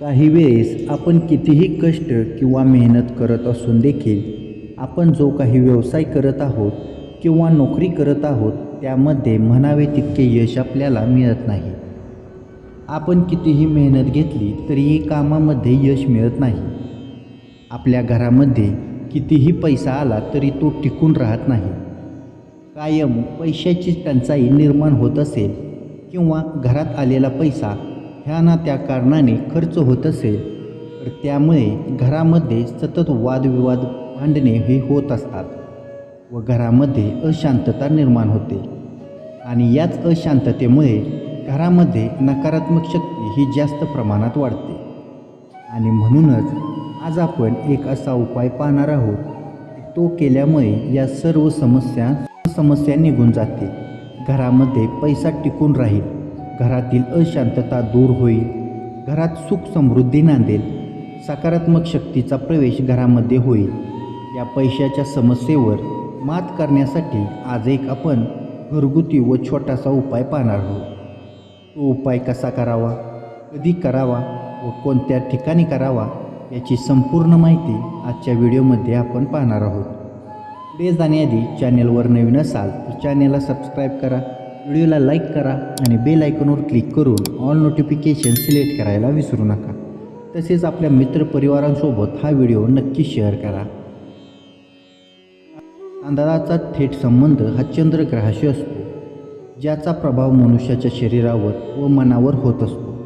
काही वेळेस आपण कितीही कष्ट किंवा मेहनत करत असून देखील आपण जो काही व्यवसाय करत आहोत किंवा नोकरी करत आहोत त्यामध्ये म्हणावे तितके यश आपल्याला मिळत नाही. आपण कितीही मेहनत घेतली तरीही कामामध्ये यश मिळत नाही. आपल्या घरामध्ये कितीही पैसा आला तरी तो टिकून राहत नाही. कायम पैशाची टंचाई निर्माण होत असेल किंवा घरात आलेला पैसा ह्या ना त्या कारणाने खर्च होत असेल तर त्यामुळे घरामध्ये सतत वादविवाद भांडणे हे होत असतात व घरामध्ये अशांतता निर्माण होते. आणि याच अशांततेमुळे घरामध्ये नकारात्मक शक्ती ही जास्त प्रमाणात वाढते. आणि म्हणूनच आज आपण एक असा उपाय पाहणार आहोत की तो केल्यामुळे या सर्व समस्या समस्या निघून जातील. घरामध्ये पैसा टिकून राहील. घरातील अशांतता दूर होईल. घरात सुख समृद्धी नांदेल. सकारात्मक शक्तीचा प्रवेश घरामध्ये होईल. या पैशाच्या समस्येवर मात करण्यासाठी आज एक आपण घरगुती व छोटासा उपाय पाहणार आहोत. तो उपाय कसा करावा? कधी करावा व कोणत्या ठिकाणी करावा याची संपूर्ण माहिती आजच्या व्हिडिओमध्ये आपण पाहणार आहोत. पुढे जाण्याआधी चॅनेलवर नवीन असाल तर चॅनेलला सबस्क्राईब करा. व्हिडिओला लाईक करा आणि बेल आयकॉनवर क्लिक करून ऑल नोटिफिकेशन सिलेक्ट करायला विसरू नका. तसेच आपल्या मित्रपरिवारांसोबत हा व्हिडिओ नक्की शेअर करा. तांदळाचा थेट संबंध हा चंद्रग्रहाशी असतो ज्याचा प्रभाव मनुष्याच्या शरीरावर व मनावर होत असतो.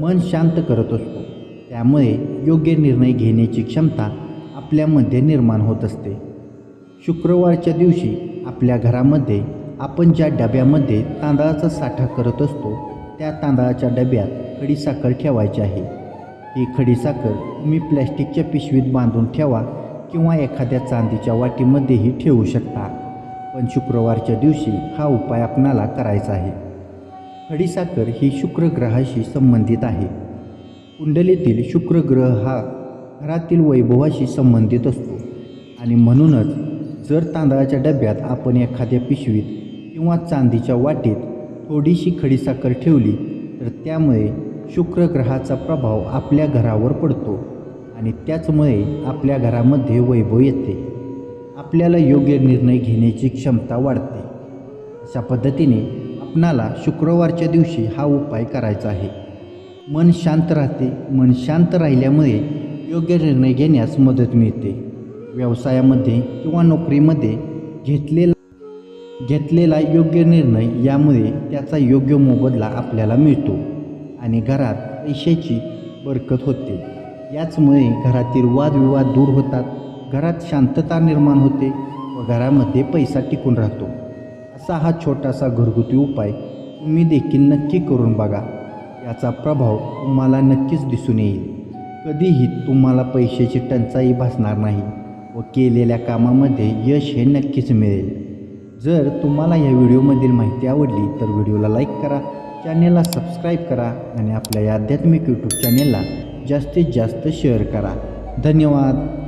मन शांत करत असतो त्यामुळे योग्य निर्णय घेण्याची क्षमता आपल्यामध्ये निर्माण होत असते. शुक्रवारच्या दिवशी आपल्या घरामध्ये आपण ज्या डब्यामध्ये तांदळाचा साठा करत असतो त्या तांदळाच्या डब्यात खडीसाखर ठेवायची आहे. ही खडीसाखर तुम्ही प्लॅस्टिकच्या पिशवीत बांधून ठेवा किंवा एखाद्या चांदीच्या वाटीमध्येही ठेवू शकता. पण शुक्रवारच्या दिवशी हा उपाय आपणाला करायचा आहे. खडीसाखर ही शुक्र ग्रहाशी संबंधित आहे. कुंडलीतील शुक्र ग्रह हा घरातील वैभवाशी संबंधित असतो. आणि म्हणूनच जर तांदळाच्या डब्यात आपण एखाद्या पिशवीत किंवा चांदीच्या वाटेत थोडीशी खडीसाखर ठेवली तर त्यामुळे शुक्र ग्रहाचा प्रभाव आपल्या घरावर पडतो आणि त्याचमुळे आपल्या घरामध्ये वैभव येते. आपल्याला योग्य निर्णय घेण्याची क्षमता वाढते. अशा पद्धतीने आपणाला शुक्रवारच्या दिवशी हा उपाय करायचा आहे. मन शांत राहते. मन शांत राहिल्यामुळे योग्य निर्णय घेण्यास मदत मिळते. व्यवसायामध्ये किंवा नोकरीमध्ये घेतलेला घेतलेला योग्य निर्णय यामुळे त्याचा योग्य मोबदला आपल्याला मिळतो आणि घरात पैशाची बरकत होते. याचमुळे घरातील वादविवाद दूर होतात घरात शांतता निर्माण होते व घरामध्ये पैसा टिकून राहतो. असा हा छोटासा घरगुती उपाय तुम्ही देखील नक्की करून बघा. याचा प्रभाव तुम्हाला नक्कीच दिसून येईल. कधीही तुम्हाला पैशाची टंचाई भासणार नाही व केलेल्या कामामध्ये यश हे नक्कीच मिळेल. जर तुम्हाला या व्हिडिओमधील माहिती आवडली तर व्हिडिओला लाईक करा चॅनेलला सबस्क्राईब करा आणि आपल्या या आध्यात्मिक यूट्यूब चॅनेलला जास्तीत जास्त शेअर करा. धन्यवाद.